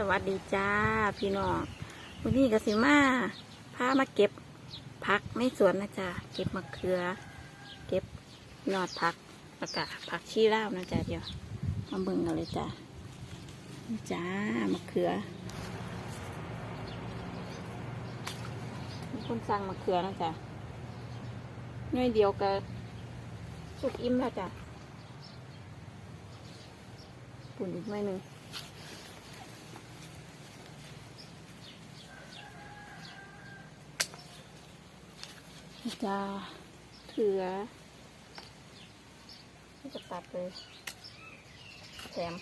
สวัสดีจ้าพี่น้องวันนี้กสิมาพามาเก็บผักในสวนนะจ๊ะเก็บมะเขือ เก็บยอดผักแล้วก็ผักชีลาวนะจ๊ะเดี๋ยวมาเบิ่งกันเลยจ้าจ้ามะเขือคนสั่งมะเขือนะจ๊ะน่วยเดียวก็สุกอิ่มแล้วจ้ะปุ่นอีกหน่หนึ่ง จะเถือที่จะตัดเลยแถม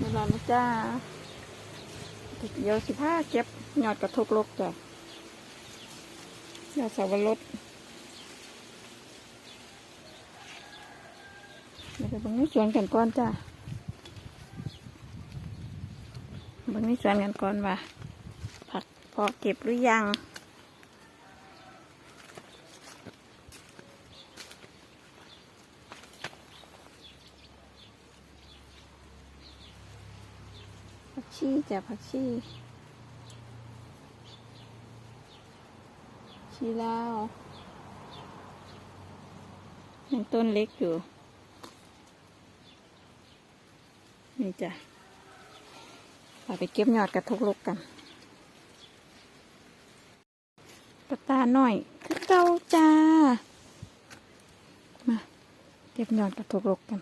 เวลานะจ้าเดี๋ยวสิผ้าเก็บยอดกระทกลกจ้ะยอดสาวรส ดี๋ยวไปเบิ่งในสวนกันก่อนจ้าบิ่งในสวนกันก่อนว่าผักพอเก็บหรือยังผักชีจ้ะผักชีชีลาวยังต้นเล็กอยู่ นี่จ้ะเราไปเก็บยอดกระทกลกกันกระตาหน่อยคือเก่าจ้า มาเก็บยอดกระทกลกกัน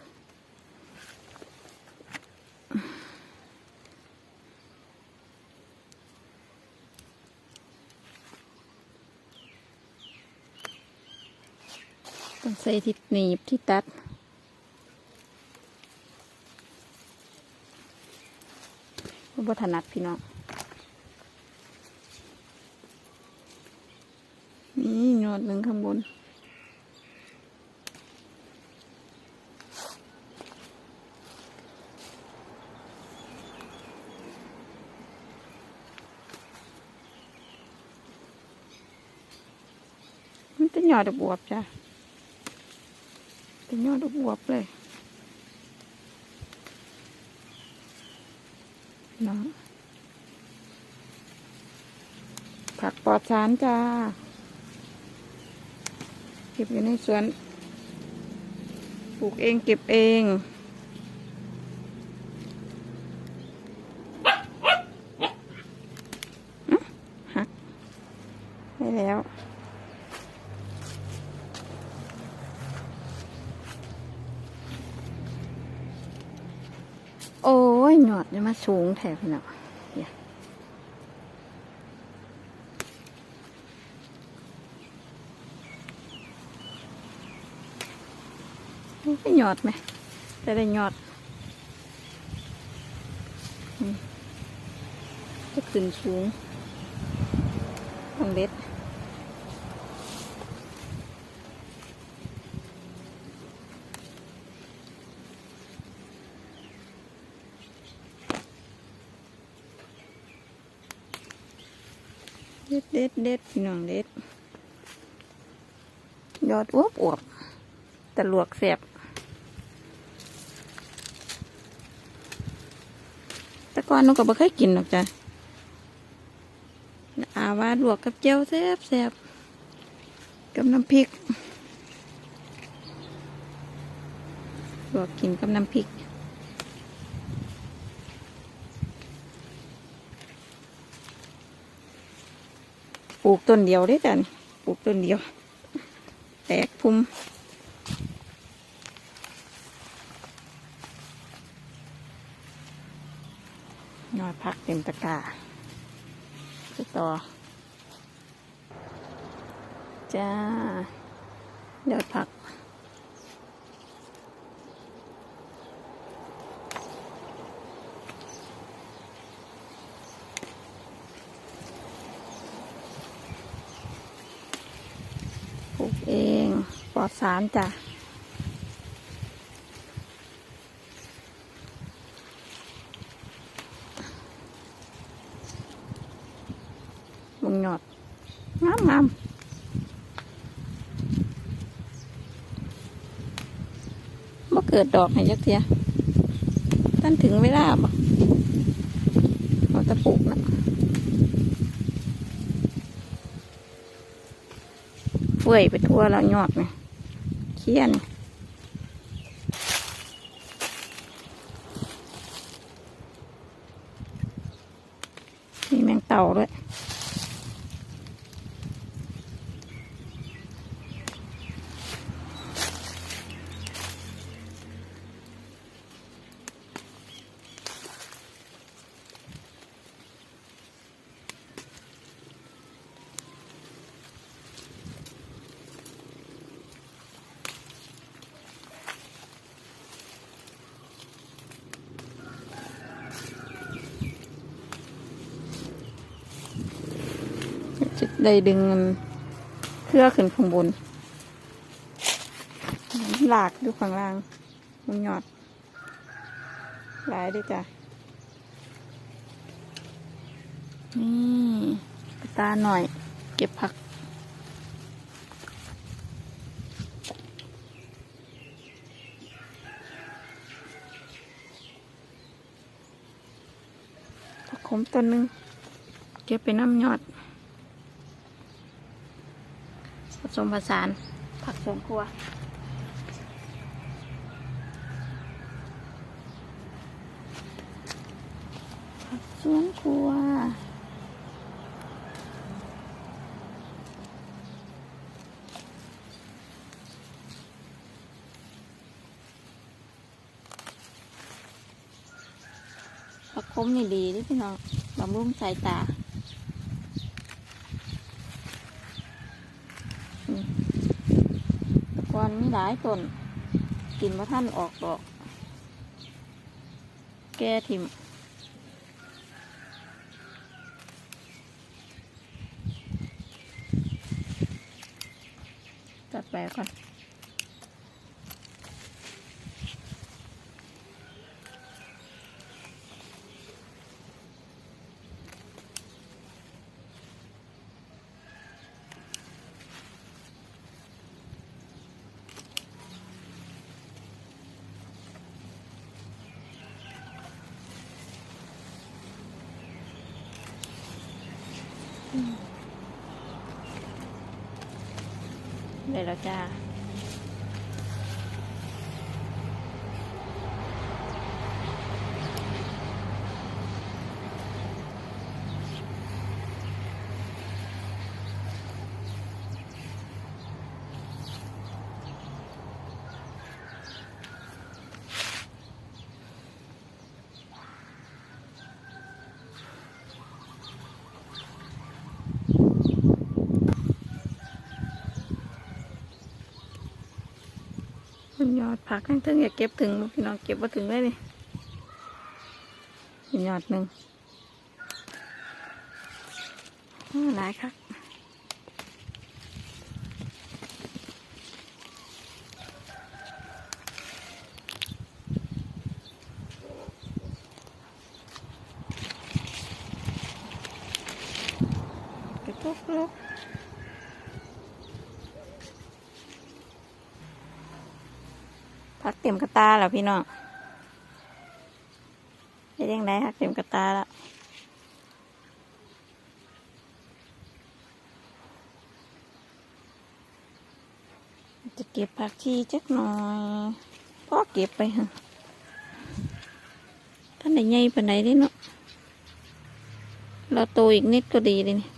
ต้องใส่ที่หนีบที่ตัด บถนัดพี่น้องนี่ยอดหนึ่งข้างบนมันเป็นยอดบวบจ้ะเป็นยอดบวบเลย นาะผักปลอดสารจ้าเก็บอยู่ในสวน ปลูกเองเก็บเองหักได้แล้ว โอ้ ยหยอดเนี่ยมาสูงแถบเนาะเนี่ยไม่หยอดไหมจะได้หยอดจะขึ้นสูงต้องเด็ด ด็ดเด็ดเด็ดพี่น้องเด็ด ยอดอวบอวบแต่ลวกเสียบแต่ก่อนนูก็บ่เคยกินหรอกจ้ะอาว่าลวกกับเจียวแซ่บแซ่บกับน้ำพริกลวกกินกับน้ำพริก ปลูกต้นเดียวได้แต่ปลูกต้นเดียว แตกพุ่มนอยพักเต็มตะก้าจะต่อ จ้า ยอดผัก ปลูกเองปลอด สารจ้ะมึงหยอดงามงามบ่เกิดดอกให้ยักเทียท่านถึงเวลาบ่เราจะปลูกนะเฟื่อยไปทั่วแล้วยอดเนี่ย คียนมีแมงเต่าด้วย จะ ได้ดึงเครือขึ้นข้างบนหลากดูข้างล่างมันหยอดหลายด้วยจ้ะนี่ปตาหน่อย เก็บผักผักขมต้นหนึง เก็บไปน้ำหยอด ผสมผสาน ผักสวนครัว ผักสวนครัวผักคมนี่ดีด้วยพี่น้องบำรุงสายตา แตะกอนมี หลายต้นกินมาท่านออกดอก แก้ทิมจัดไปก่อน ได้ แล้วจ้า ยอดผักทั้งทึงอย่าเก็บถึงพี่น้องเก็บมาถึงได้นี่เป็นยอดหนึ่งอ้าวหลายครับกระตุกลุก พักเต็มกระตาแล้วพี่น้องได้ยังไงพักเต็มกระตาแล้วจะเก็บผักชีจักหน่อยพ่อเก็บไปฮะท่านไหนใหญ่ปานไหนได้เนาะเราโตอีกนิดก็ดีเลยนี่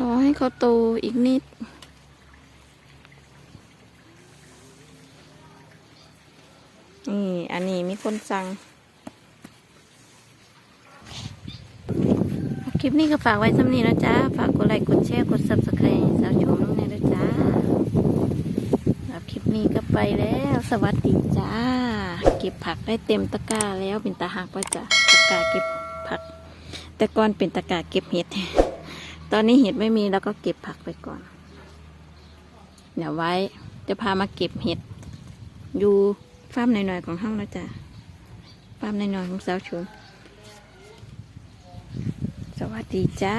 รอให้เขาโตอีกนิด นี่อันนี้มีคนสั่ง คลิปนี้ก็ฝากไว้สำนีแล้วจ้าฝากกดไลค์ กดแชร์ กด subscribe สาวชมน้องแน่ด้วยจ้าหรับคลิปนี้ก็ไปแล้ว สวัสดีจ้า เก็บผักได้เต็มตะกร้าแล้วเป็นตาหักว่าจ้ะตะกร้าเก็บผัก แต่ก่อนเป็นตะกร้าเก็บเห็ด ตอนนี้เห็ดไม่มีแล้วก็เก็บผักไปก่อน เดี๋ยวไว้จะพามาเก็บเห็ด อยู่ฟาร์มหน่อยๆของห้องแล้วจ้ะฟาร์มหน่อยๆของสาวชมสวัสดีจ้า